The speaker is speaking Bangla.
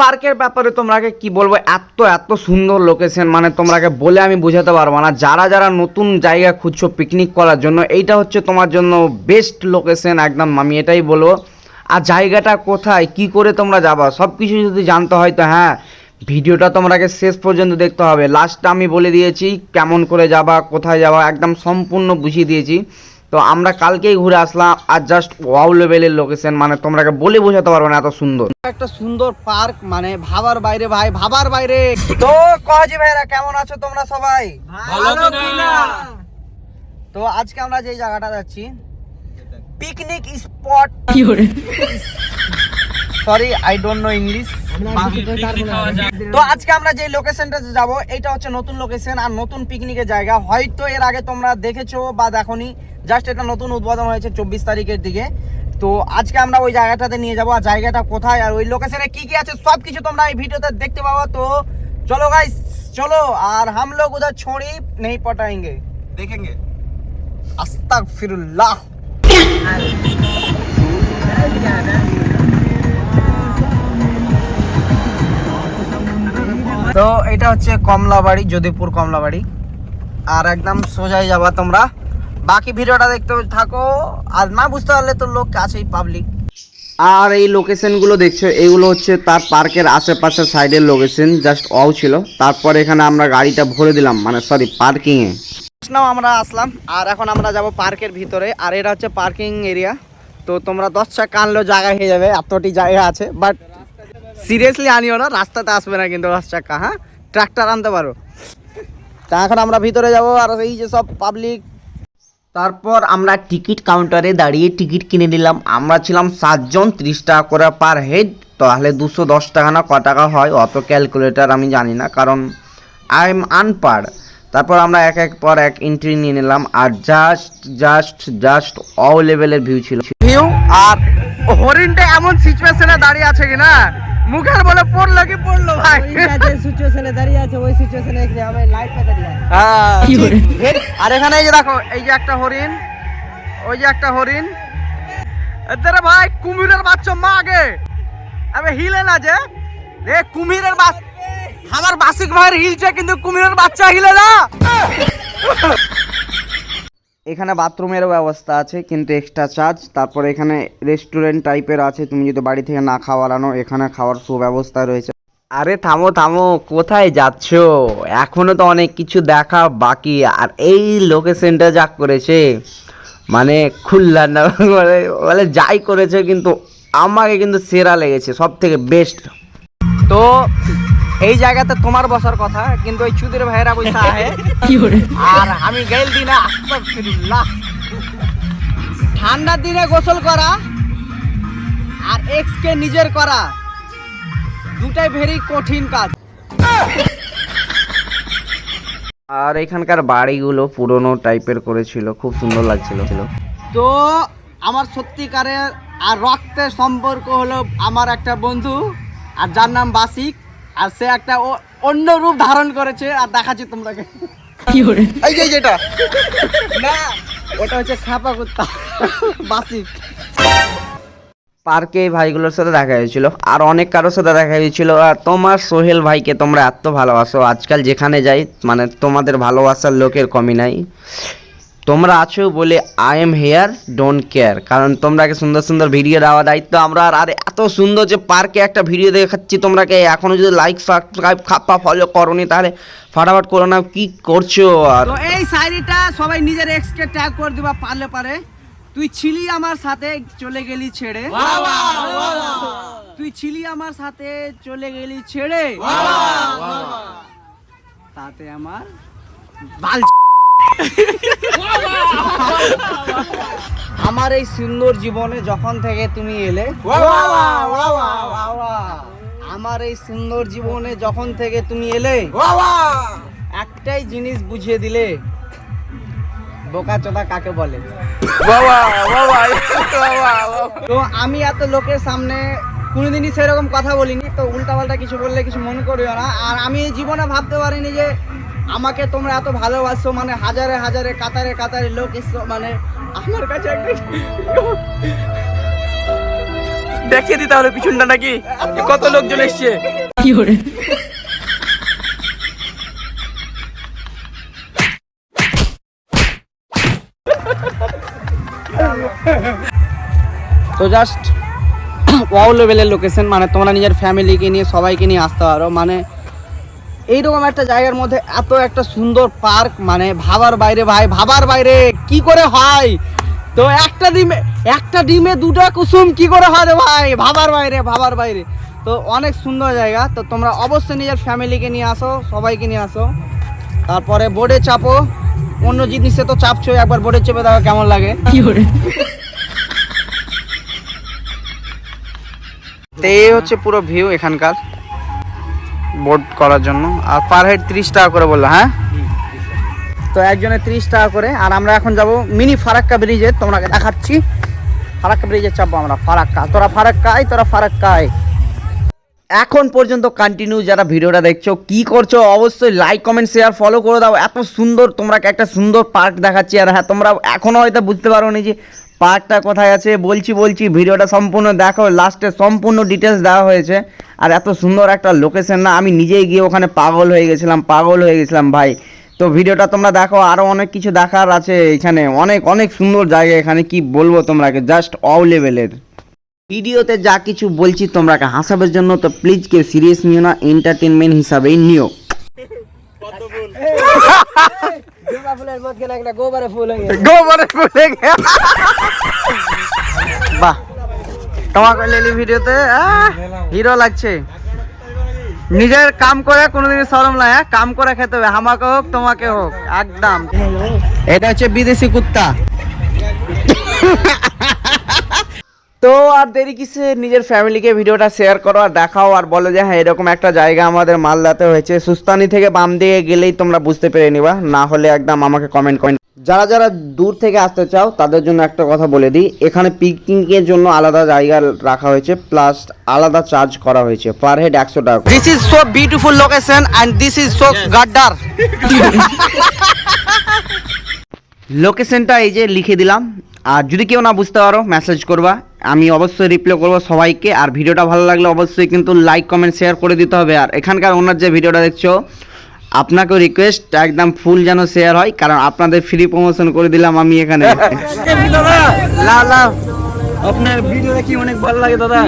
পার্কের ব্যাপারে তোমরাকে কি বলব? এত এত সুন্দর লোকেশন মানে তোমরাকে বলে আমি বোঝাতে পারব না। যারা যারা নতুন জায়গা খুঁজছো পিকনিক করার জন্য, এইটা হচ্ছে তোমার জন্য বেস্ট লোকেশন একদম, আমি এটাই বলব। আর জায়গাটা কোথায়, কি করে তোমরা যাবা সব কিছু যদি জানতে হয় তো হ্যাঁ ভিডিওটা তোমাকে শেষ পর্যন্ত দেখতে হবে। লাস্টটা আমি বলে দিয়েছি কেমন করে যাবা, কোথায় যাবা, একদম সম্পূর্ণ বুঝিয়ে দিয়েছি। তো আমরা কালকেই ঘুরে আসলাম আর জাস্ট ওয়াও লেভেলের লোকেশন মানে তোমরাকে বলে বোঝাতে পারব না এত সুন্দর। একটা সুন্দর পার্ক মানে ভাবার বাইরে ভাই ভাবার বাইরে। তো কহাজি ভাইরা কেমন আছো তোমরা সবাই? ভালো কিনা? তো আজকে আমরা যে জায়গাটা যাচ্ছি picnic spot sorry I don't know English তো আজকে আমরা যে লোকেশনটা যাব এটা হচ্ছে নতুন লোকেশন আর নতুন পিকনিকের জায়গা। হয়তো এর আগে তোমরা দেখেছ বা দেখোনি জাস্ট এটা নতুন উদ্বোধন হয়েছে চব্বিশ তারিখের দিকে। তো আজকে আমরা ওই জায়গাটাতে নিয়ে যাব আর জায়গাটা কোথায় আর ওই লোকেশনে কি কি আছে সব কিছু তোমরা এই ভিডিওতে দেখতে পাবো। তো চলো গাই চলো আর হাম লোক উধর ছড়ি নেই পটাইঙ্গে। দেখেঙ্গে। আস্তাক ফিরুল্লাহ তো এটা হচ্ছে কমলাবাড়ি যদিপুর কমলাবাড়ি। আর একদম সোজাই যাবা তোমরা। বাকি ভিডিওটা দেখতে থাকো। আর না বুঝতে পারলে তো লোক আছেই পাবলিক আর এই লোকেশনগুলো দেখছ এগুলো হচ্ছে তার পার্কের আশেপাশে সাইডের লোকেশন জাস্ট অও ছিল। তারপর এখানে আমরা গাড়িটা ভরে দিলাম মানে সরি পার্কিংয়ে নাও আমরা আসলাম আর এখন আমরা যাব পার্কের ভিতরে। আর এটা হচ্ছে পার্কিং এরিয়া তো তোমরা দশ চাকা আনলেও জায়গা হয়ে যাবে এতটি জায়গা আছে। বাট সিরিয়াসলি আনিও না রাস্তাতে আসবে না কিন্তু দশ চাকা হ্যাঁ? ট্রাক্টর আনতে পারো। তা এখন আমরা ভিতরে যাব আর এই যে সব পাবলিক তারপর আমরা টিকিট কাউন্টারে দাঁড়িয়ে টিকিট কিনে নিলাম। আমরা ছিলাম সাতজন, ত্রিশ টাকা করে পার হেড। তাহলে দুশো দশ টাকা না, ক টাকা হয়? অত ক্যালকুলেটার আমি জানি না, কারণ আই এম আনপাড় তারপর আমরা এক এক পর এক এন্ট্রি নিয়ে নিলাম আর জাস্ট জাস্ট জাস্ট অল লেভেলের ভিউ ছিল। ভিউ আর হরিণটা এমন সিচুয়েশনে দাঁড়িয়ে আছে কিনা? মুখের বলে পড়ল কি পড়ল ভাই? সিচুয়েশনে দাঁড়িয়ে আছে ওই সিচুয়েশনে আমি পেতে দিলাম হ্যাঁ, আর এখানে এই যে দেখো এই যে একটা হরিণ ওই যে একটা হরিণ। এদের ভাই কুমিরের বাচ্চা মা আগে আবে হিলে না যে। রে কুমিরের বাচ্চা আমার বাসিক ভাইয়ের হিলছে কিন্তু কুমিরের বাচ্চা হিলে না। এখানে বাথরুমেরও ব্যবস্থা আছে, কিন্তু এক্সট্রা চার্জ তারপর এখানে রেস্টুরেন্ট টাইপের আছে, তুমি যদি বাড়ি থেকে না খাওয়ার আনো, এখানে খাওয়ার সুব্যবস্থা রয়েছে। আরে থামো থামো, কোথায় যাচ্ছ? এখনও তো অনেক কিছু দেখা বাকি, আর এই লোকেশনটা যা করেছে মানে খুললা না মানে বলে যাই করেছে, কিন্তু আমাকে কিন্তু সেরা লেগেছে সব থেকে বেস্ট তো এই জায়গাতে তোমার বসার কথা কিন্তু ওই চুদির ভাইরা বসে আহে। আর আমি গেল দিনে আস্তাগফিরুল্লাহ। ঠান্ডার দিনে গোসল করা আর এক্সকে নিজের করা দুটাই ভেরি কঠিন কাজ। আর এখানকার বাড়িগুলো পুরনো টাইপের করেছিল খুব সুন্দর লাগছিল। তো আমার সত্যিকারের আর রক্তের সম্পর্ক হলো আমার একটা বন্ধু আর যার নাম বাসিক। আর সে একটা অন্য রূপ ধারণ করেছে আর দেখাচ্ছি তোমরাকে এই যে যেটা না ওটা হচ্ছে খাপা কুত্তা বাসিক। পার্কে এই ভাইগুলোর সাথে দেখা হয়েছিল আর অনেক কারোর সাথে দেখা হয়েছিল আর তোমার সোহেল ভাইকে তোমরা এত ভালোবাসো। আজকাল যেখানে যাই মানে তোমাদের ভালোবাসার লোকের কমি নাই। তোমরা আছো বলে I am here don't care কারণ তোমরাকে সুন্দর সুন্দর ভিডিও দেওয়া দায়িত্ব আমরা আর আর এত সুন্দর যে পার্কে একটা ভিডিও দেখাচ্ছি তোমরাকে এখনও যদি লাইক সাবস্ক্রাইব খাপ্পা ফলো করনি তাহলে ফাটাফাট করো না কি করছ আর? তো এই শায়রিটা সবাই নিজের এক্স কে ট্যাগ করে দিবা পারলে পারে। তুই ছিলি আমার সাথে চলে গেলি ছেড়ে। তুই ছিলি আমার সাথে চলে গেলি ছেড়ে। তাতে আমার বাল আমার এই সুন্দর জীবনে যখন থেকে তুমি এলে আমার এই সুন্দর জীবনে যখন থেকে তুমি এলে একটাই জিনিস বুঝিয়ে দিলে বোকা চোদা কাকে বলে তো আমি এত লোকের সামনে কোনোদিনই সেরকম কথা বলিনি তো উল্টাপাল্টা কিছু বললে কিছু মনে করিও না আর আমি জীবনে ভাবতে পারিনি যে আমাকে তোমরা এত ভালোবাসো মানে হাজারে হাজারে কাতারে কাতারে লোক এসছো মানে আমার কাছে একটা দেখিয়ে দিতে হবে পিছনটা নাকি? কত লোকজন এসছে? কি করে তো জাস্ট ওয়াও লেভেলের লোকেশন মানে তোমরা নিজের ফ্যামিলিকে নিয়ে সবাইকে নিয়ে আসতে পারো। মানে এইরকম একটা জায়গার মধ্যে এত একটা সুন্দর পার্ক মানে ভাবার বাইরে ভাই ভাবার বাইরে কি করে হয়? তো একটা ডিমে একটা ডিমে দুটা কুসুম কি করে হয় রে ভাই? ভাবার বাইরে ভাবার বাইরে। তো অনেক সুন্দর জায়গা তো তোমরা অবশ্যই নিজের ফ্যামিলিকে নিয়ে আসো সবাইকে নিয়ে আসো। তারপরে বোর্ডে চাপো অন্য জিনিসে তো চাপছো একবার বোর্ডে চেপে দেখো কেমন লাগে। তো এই হচ্ছে পুরো ভিউ এখানকার। বোট করার জন্য। আর পার হেড তিরিশ টাকা করে বলল হ্যাঁ? তো একজনের তিরিশ টাকা করে, আর আমরা এখন যাব মিনি ফারাক্কা ব্রিজে তোমরা দেখাচ্ছি। ফারাক্কা ব্রিজে চাপবো আমরা, ফারাক্কা। তোরা ফারাক্কায় তোরা ফারাক্কায় এখন পর্যন্ত কন্টিনিউ যারা ভিডিওটা দেখছ, কি করছ, অবশ্যই লাইক কমেন্ট শেয়ার ফলো করে দাও। এত সুন্দর তোমরা একটা সুন্দর পার্ক দেখাচ্ছি। আর হ্যাঁ তোমরা এখনও হয়তো বুঝতে পারো নি যে পার্কটা কোথায় আছে বলছি বলছি ভিডিওটা সম্পূর্ণ দেখো লাস্টে সম্পূর্ণ ডিটেলস দেওয়া হয়েছে। আর এত সুন্দর একটা লোকেশন না আমি নিজেই গিয়ে ওখানে পাগল হয়ে গেছিলাম পাগল হয়ে গেছিলাম ভাই। তো ভিডিওটা তোমরা দেখো আরও অনেক কিছু দেখার আছে এখানে অনেক অনেক সুন্দর জায়গা এখানে কি বলব তোমরাকে জাস্ট অল লেভেলের ভিডিওতে যা কিছু বলছি তোমরাকে হাসাবের জন্য তো প্লিজ কেউ সিরিয়াস নিও না এন্টারটেনমেন্ট হিসাবেই নিও। ফুলের গোবরে ফুল হয়ে গেছে। বাহ। তোমাকে লেলি ভিডিওতে হিরো লাগছে। নিজের কাম করে কোনোদিন সরম নাই হ্যাঁ? কাম করে খেতে হবে, আমাকে হোক, তোমাকে হোক, একদম। এটা হচ্ছে বিদেশি কুত্তা। তো আর দেরি কিসে নিজের ফ্যামিলিকে ভিডিওটা শেয়ার করো আর দেখাও আর বলো যে হ্যাঁ এরকম একটা জায়গা আমাদের মালদাতে হয়েছে। সুস্তানি থেকে বাম দিকে গেলেই তোমরা বুঝতে পেরে নিবা। না হলে একদম আমাকে কমেন্ট কমেন্ট যারা যারা দূর থেকে আসতে চাও তাদের জন্য একটা কথা বলে দিই। এখানে পিকনিকের জন্য আলাদা জায়গা রাখা হয়েছে প্লাস আলাদা চার্জ করা হয়েছে। পার হেড একশো টাকা this is so beautiful location and this is so গাড্ডার লোকেশনটা এই যে লিখে দিলাম। আর যদি কেউ না বুঝতে পারো মেসেজ করবা। আমি অবশ্যই রিপ্লাই করব সবাইকে আর ভিডিওটা ভালো লাগলে অবশ্যই কিন্তু লাইক কমেন্ট শেয়ার করে দিতে হবে আর এখানকার ওনার যে ভিডিওটা দেখছ আপনাকেও রিকোয়েস্ট একদম ফুল যেন শেয়ার হয় কারণ আপনাদের ফ্রি প্রমোশন করে দিলাম আমি এখানে আপনার ভিডিও দেখি অনেক ভালো লাগে দাদা।